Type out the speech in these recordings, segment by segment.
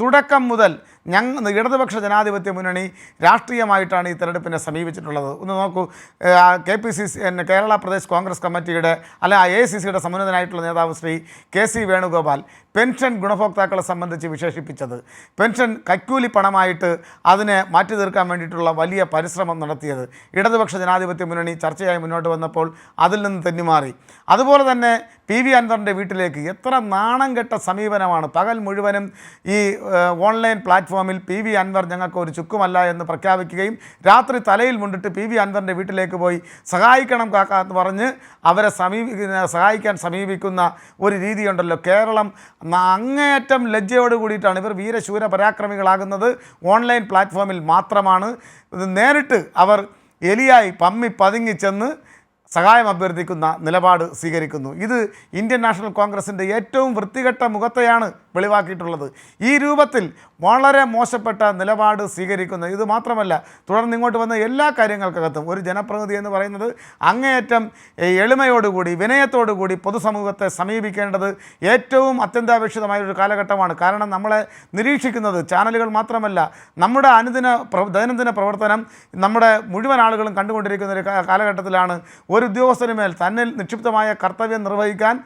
തുടക്കം മുതൽ ഞങ്ങൾ ഇടതുപക്ഷ ജനാധിപത്യ മുന്നണി രാഷ്ട്രീയമായിട്ടാണ് ഈ തെരഞ്ഞെടുപ്പിനെ സമീപിച്ചിട്ടുള്ളത്. ഒന്ന് നോക്കൂ K P C C Kerala Pradesh Congress കമ്മിറ്റിയുടെ അല്ല എ സി സിയുടെ സമുന്നതനായിട്ടുള്ള നേതാവ് Shri K C Venugopal pension ഗുണഭോക്താക്കളെ സംബന്ധിച്ച് വിശേഷിപ്പിച്ചത്. പെൻഷൻ കൈക്കൂലി പണമായിട്ട് അതിനെ മാറ്റി തീർക്കാൻ വേണ്ടിയിട്ടുള്ള വലിയ പരിശ്രമം നടത്തിയത് ഇടതുപക്ഷ ജനാധിപത്യ മുന്നണി ചർച്ചയായി മുന്നോട്ട് വന്നപ്പോൾ അതിൽ നിന്ന് തെന്നിമാറി. അതുപോലെ തന്നെ പി വി അൻവറിന്റെ വീട്ടിലേക്ക് എത്ര നാണം കെട്ട സമീപനമാണ്. പകൽ മുഴുവനും ഈ ഓൺലൈൻ പ്ലാറ്റ്ഫോമിൽ പി വി അൻവർ ഞങ്ങൾക്ക് ഒരു ചുക്കുമല്ല എന്ന് പ്രഖ്യാപിക്കുകയും രാത്രി തലയിൽ മുണ്ടിട്ട് പി വി അൻവറിന്റെ വീട്ടിലേക്ക് പോയി സഹായിക്കണം കാക്ക എന്ന് പറഞ്ഞ് അവരെ സമീപിക്കുന്ന സഹായിക്കാൻ സമീപിക്കുന്ന ഒരു രീതിയുണ്ടല്ലോ. കേരളം അങ്ങേയറ്റം ലജ്ജയോട് കൂടിയിട്ടാണ് ഇവർ വീരശൂര പരാക്രമികളാകുന്നത്. ഓൺലൈൻ പ്ലാറ്റ്ഫോമിൽ മാത്രമാണ്. നേരിട്ട് അവർ എലിയായി പമ്മി പതുങ്ങി ചെന്ന് സഹായം അഭ്യർത്ഥിക്കുന്ന നിലപാട് സ്വീകരിക്കുന്നു. ഇത് ഇന്ത്യൻ നാഷണൽ കോൺഗ്രസിന്റെ ഏറ്റവും വൃത്തികെട്ട മുഖത്തെയാണ് വെളിവാക്കിയിട്ടുള്ളത്. ഈ രൂപത്തിൽ വളരെ മോശപ്പെട്ട നിലപാട് സ്വീകരിക്കുന്നു ഇത് മാത്രമല്ല തുടർന്ന് ഇങ്ങോട്ട് വന്ന എല്ലാ കാര്യങ്ങൾക്കകത്തും ഒരു ജനപ്രതിനിധി എന്ന് പറയുന്നത് അങ്ങേയറ്റം എളിമയോടുകൂടി വിനയത്തോടുകൂടി പൊതുസമൂഹത്തെ സമീപിക്കേണ്ടത് ഏറ്റവും അത്യന്താപേക്ഷിതമായ ഒരു കാലഘട്ടമാണ്. കാരണം നമ്മളെ നിരീക്ഷിക്കുന്നത് ചാനലുകൾ മാത്രമല്ല നമ്മുടെ അനുദിന ദൈനംദിന പ്രവർത്തനം നമ്മുടെ മുഴുവൻ ആളുകളും കണ്ടുകൊണ്ടിരിക്കുന്ന ഒരു കാലഘട്ടത്തിലാണ് ഒരു ഉദ്യോഗസ്ഥന് മേൽ തന്നിൽ നിക്ഷിപ്തമായ കർത്തവ്യം നിർവഹിക്കാൻ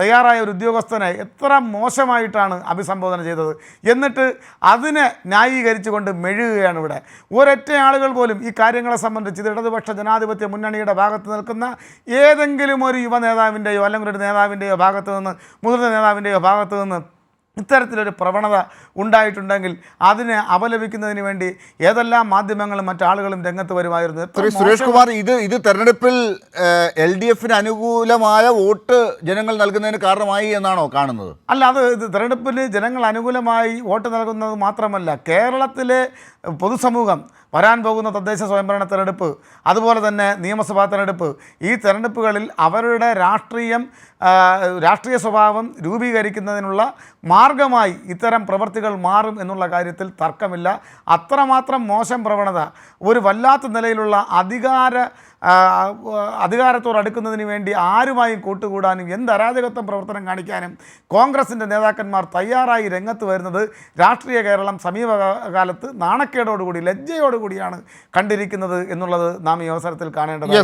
തയ്യാറായ ഒരു ഉദ്യോഗസ്ഥനെ എത്ര മോശമായിട്ടാണ് അഭിസംബോധന ചെയ്തത്. എന്നിട്ട് അതിനെ ന്യായീകരിച്ചുകൊണ്ട് മെഴുകുകയാണ് ഇവിടെ. ഒരൊറ്റ ആളുകൾ പോലും ഈ കാര്യങ്ങളെ സംബന്ധിച്ച് ഇത് ഇടതുപക്ഷ ജനാധിപത്യ മുന്നണിയുടെ ഭാഗത്ത് നിൽക്കുന്ന ഏതെങ്കിലും ഒരു യുവ നേതാവിന്റെയോ അല്ലെങ്കിൽ ഒരു നേതാവിന്റെയോ ഭാഗത്ത് നിന്ന് മുതിർന്ന നേതാവിന്റെയോ ഭാഗത്ത് നിന്ന് ഇത്തരത്തിലൊരു പ്രവണത ഉണ്ടായിട്ടുണ്ടെങ്കിൽ അതിനെ അപലപിക്കുന്നതിന് വേണ്ടി ഏതെല്ലാം മാധ്യമങ്ങളും മറ്റാളുകളും രംഗത്ത് വരുമായിരുന്നു? സുരേഷ് കുമാർ ഇത് ഇത് തെരഞ്ഞെടുപ്പിൽ എൽ ഡി എഫിന് അനുകൂലമായ വോട്ട് ജനങ്ങൾ നൽകുന്നതിന് കാരണമായി എന്നാണോ കാണുന്നത്? അല്ല അത് ഇത് തെരഞ്ഞെടുപ്പിൽ ജനങ്ങൾ അനുകൂലമായി വോട്ട് നൽകുന്നത് മാത്രമല്ല കേരളത്തിലെ പൊതുസമൂഹം വരാൻ പോകുന്ന തദ്ദേശ സ്വയംഭരണ തെരഞ്ഞെടുപ്പ് അതുപോലെ തന്നെ നിയമസഭാ തെരഞ്ഞെടുപ്പ്. ഈ തെരഞ്ഞെടുപ്പുകളിൽ അവരുടെ രാഷ്ട്രീയം രാഷ്ട്രീയ സ്വഭാവം രൂപീകരിക്കുന്നതിനുള്ള മാർഗമായി ഇത്തരം പ്രവൃത്തികൾ മാറും എന്നുള്ള കാര്യത്തിൽ തർക്കമില്ല. അത്രമാത്രം മോശം പ്രവണത. ഒരു വല്ലാത്ത നിലയിലുള്ള അധികാര അധികാരത്തോട് അടുക്കുന്നതിന് വേണ്ടി ആരുമായും കൂട്ടുകൂടാനും എന്ത് അരാജകത്വം പ്രവർത്തനം കാണിക്കാനും കോൺഗ്രസിന്റെ നേതാക്കന്മാർ തയ്യാറായി രംഗത്ത് വരുന്നത് രാഷ്ട്രീയ കേരളം സമീപകാലത്ത് നാണക്കേടോടുകൂടി ലജ്ജയോടുകൂടിയാണ് കണ്ടിരിക്കുന്നത് എന്നുള്ളത് നാം ഈ അവസരത്തിൽ കാണേണ്ടത്